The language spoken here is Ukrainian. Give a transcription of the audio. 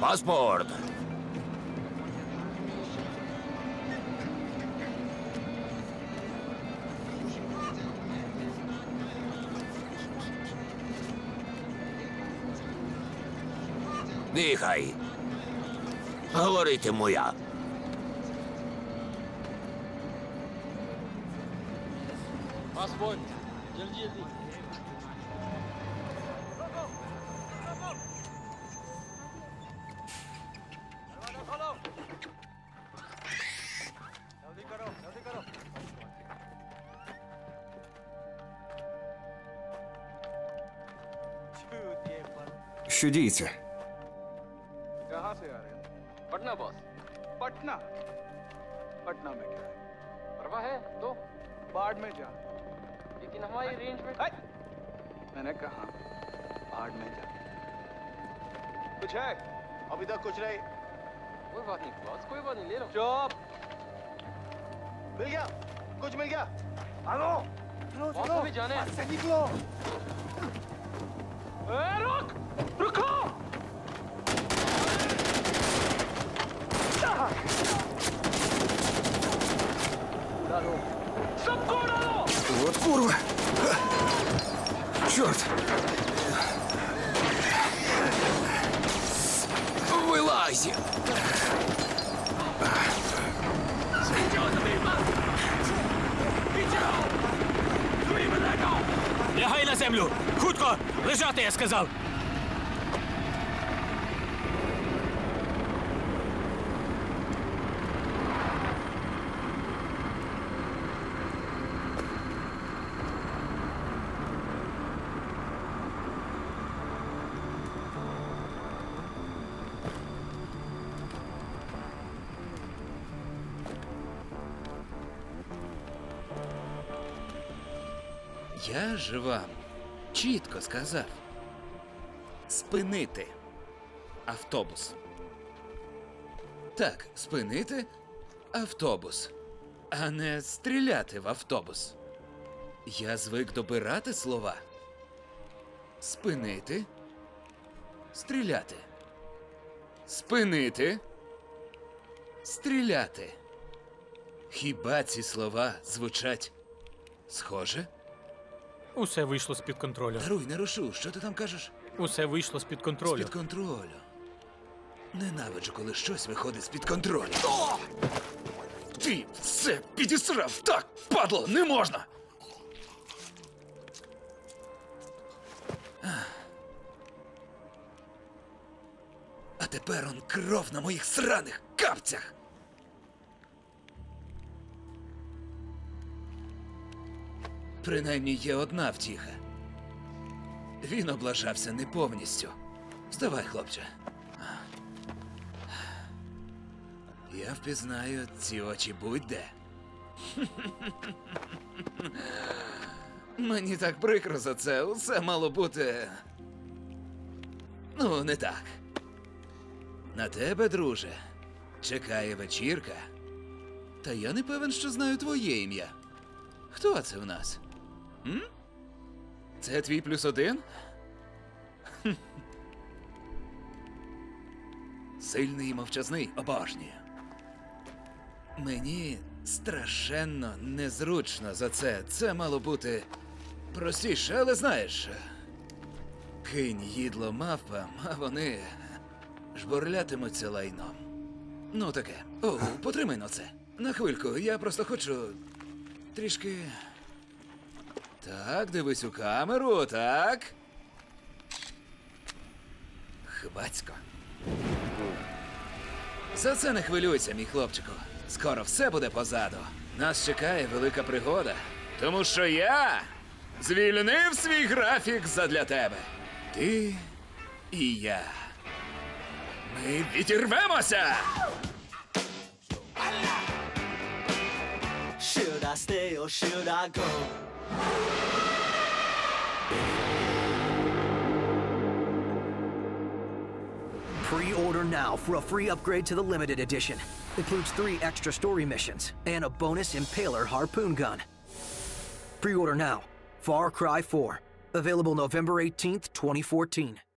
Паспорт. Дихай. говорите моя. Паспорт. Держи. शिजी से कहाँ से आ रहे हो? पटना बॉस पटना? पटना में क्या है? परवा है तो? बाढ़ में जा। लेकिन हमारी रेंज में मैंने कहा बाढ़ में जा। कुछ है? अभी तक कुछ नहीं। कोई बात नहीं बॉस कोई बात नहीं ले लो। चुप। मिल गया? कुछ मिल गया? हेलो चलो चलो जाने निकलो। Эрок! Руку! Так! Вот курва! Черт! Вылази! Лягай на землю! Хутко! Лежати, я сказав! Я ж вам чітко сказав. Спинити автобус. Так, спинити автобус, а не стріляти в автобус. Я звик добирати слова. Спинити. Стріляти. Спинити. Стріляти. Хіба ці слова звучать схоже? Усе вийшло з-під контролю. Даруй, не рушу, що ти там кажеш? Усе вийшло з-під контролю. З-під контролю. Ненавиджу, коли щось виходить з-під контролю. Ти все підісрав! Так, падло, не можна! А тепер он кров на моїх сраних капцях. Принаймні є одна втіха. Він облажався не повністю. Вставай, хлопче. Я впізнаю ці очі будь-де. Мені так прикро за це. Усе мало бути. Ну, не так. На тебе, друже, чекає вечірка. Та я не певен, що знаю твоє ім'я. Хто це в нас? М? Це твій плюс один? Сильний і мовчазний обожнюю. Мені страшенно незручно за це. Це мало бути простіше, але знаєш. Кинь їдло мавпам, а вони жбурлятимуться лайном. Ну таке. О, потримай на це. На хвильку, я просто хочу трішки. Так, дивись у камеру, так. Хвацько. За це не хвилюйся, мій хлопчику. Скоро все буде позаду. Нас чекає велика пригода. Тому що я звільнив свій графік задля тебе. Ти і я. Ми відірвемося! I stay or should I go? Pre-order now for a free upgrade to the limited edition. Includes three extra story missions and a bonus Impaler harpoon gun. Pre-order now. Far Cry 4. Available November 18th, 2014.